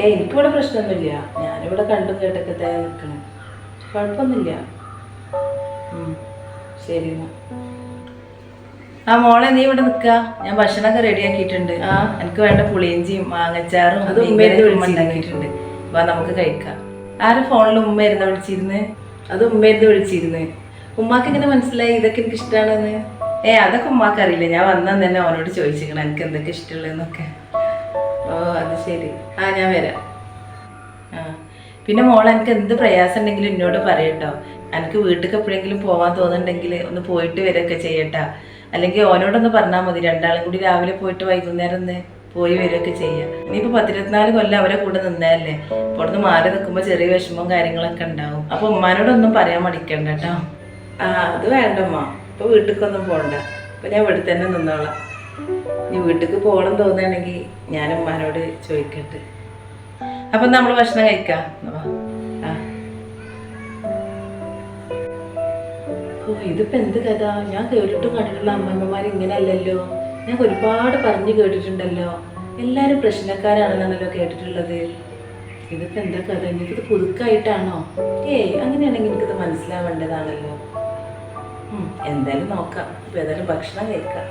ഏ എനിക്കിവിടെ പ്രശ്നമൊന്നുമില്ല. ഞാനിവിടെ കണ്ടും കേട്ടൊക്കെ തേ നിൽക്കണം കുഴപ്പമൊന്നുമില്ല ശരി എന്നാ. ആ മോളെ നീ ഇവിടെ നിൽക്ക. ഞാൻ ഭക്ഷണമൊക്കെ റെഡിയാക്കിയിട്ടുണ്ട്. ആ എനിക്ക് വേണ്ട പുളിയിഞ്ചിയും മാങ്ങച്ചാറും അത് ഉമ്മ ഉണ്ടാക്കിയിട്ടുണ്ട്. വാ നമുക്ക് കഴിക്കാം. ആരെ ഫോണിൽ ഉമ്മ ഇരുന്ന് വിളിച്ചിരുന്ന്? അത് ഉമ്മേന്ന് വിളിച്ചിരുന്നു. ഉമ്മാക്ക് എങ്ങനെ മനസ്സിലായി? ഇതൊക്കെ എനിക്ക് ഇഷ്ടമാണെന്ന് ഏ അതൊക്കെ ഉമ്മാക്ക് അറിയില്ല. ഞാൻ വന്നാൽ തന്നെ അവനോട് ചോദിച്ചിരിക്കണം എനിക്ക് എന്തൊക്കെ ഇഷ്ടമുള്ളതെന്നൊക്കെ. ഓ അത് ശരി. ആ ഞാൻ വരാം. ആ. പിന്നെ മോൾ എനിക്ക് എന്ത് പ്രയാസം ഉണ്ടെങ്കിലും എന്നോട് പറയട്ടോ. എനിക്ക് വീട്ടിലേക്ക് എപ്പോഴെങ്കിലും പോകാൻ തോന്നുന്നുണ്ടെങ്കിൽ ഒന്ന് പോയിട്ട് വരികയൊക്കെ ചെയ്യട്ടാ. അല്ലെങ്കിൽ ഓനോടൊന്ന് പറഞ്ഞാൽ മതി. രണ്ടാളും കൂടി രാവിലെ പോയിട്ട് വൈകുന്നേരം ഒന്ന് പോയി വരികയൊക്കെ ചെയ്യാം. ഇനിയിപ്പോൾ പത്തിരുപത്തിനാല് കൊല്ലം അവരെ കൂടെ നിന്നതല്ലേ? പുറത്ത് മാറി നിൽക്കുമ്പോൾ ചെറിയ വിഷമവും കാര്യങ്ങളൊക്കെ ഉണ്ടാവും. അപ്പോൾ ഉമ്മാനോടൊന്നും പറയാൻ മടിക്കണ്ട കേട്ടോ. ആ അത് വേണ്ടമ്മ ഇപ്പോൾ വീട്ടിലേക്കൊന്നും പോകണ്ട അപ്പോൾ ഞാൻ ഇവിടെ തന്നെ നിന്നോളാം. നീ വീട്ടിലേക്ക് പോകണം തോന്നുകയാണെങ്കിൽ ഞാൻ ഉമ്മാനോട് ചോദിക്കട്ടെ. അപ്പം നമ്മൾ ഭക്ഷണം കഴിക്കാം. ഓ ഇതിപ്പോ എന്ത് കഥ? ഞാൻ കേട്ടിട്ടും കണ്ടിട്ടുള്ള അമ്മമ്മമാർ ഇങ്ങനെയല്ലല്ലോ. ഞാൻ ഒരുപാട് പറഞ്ഞു കേട്ടിട്ടുണ്ടല്ലോ. എല്ലാരും പ്രശ്നക്കാരാണെന്നാണല്ലോ കേട്ടിട്ടുള്ളത്. ഇതിപ്പോ എന്താ കഥ? എനിക്കിത് പുതുക്കായിട്ടാണോ? ഏയ് അങ്ങനെയാണെങ്കിൽ എനിക്കിത് മനസ്സിലാവേണ്ടതാണല്ലോ. എന്തായാലും നോക്കാം. ഇപ്പൊ ഏതായാലും ഭക്ഷണം കഴിക്കാം.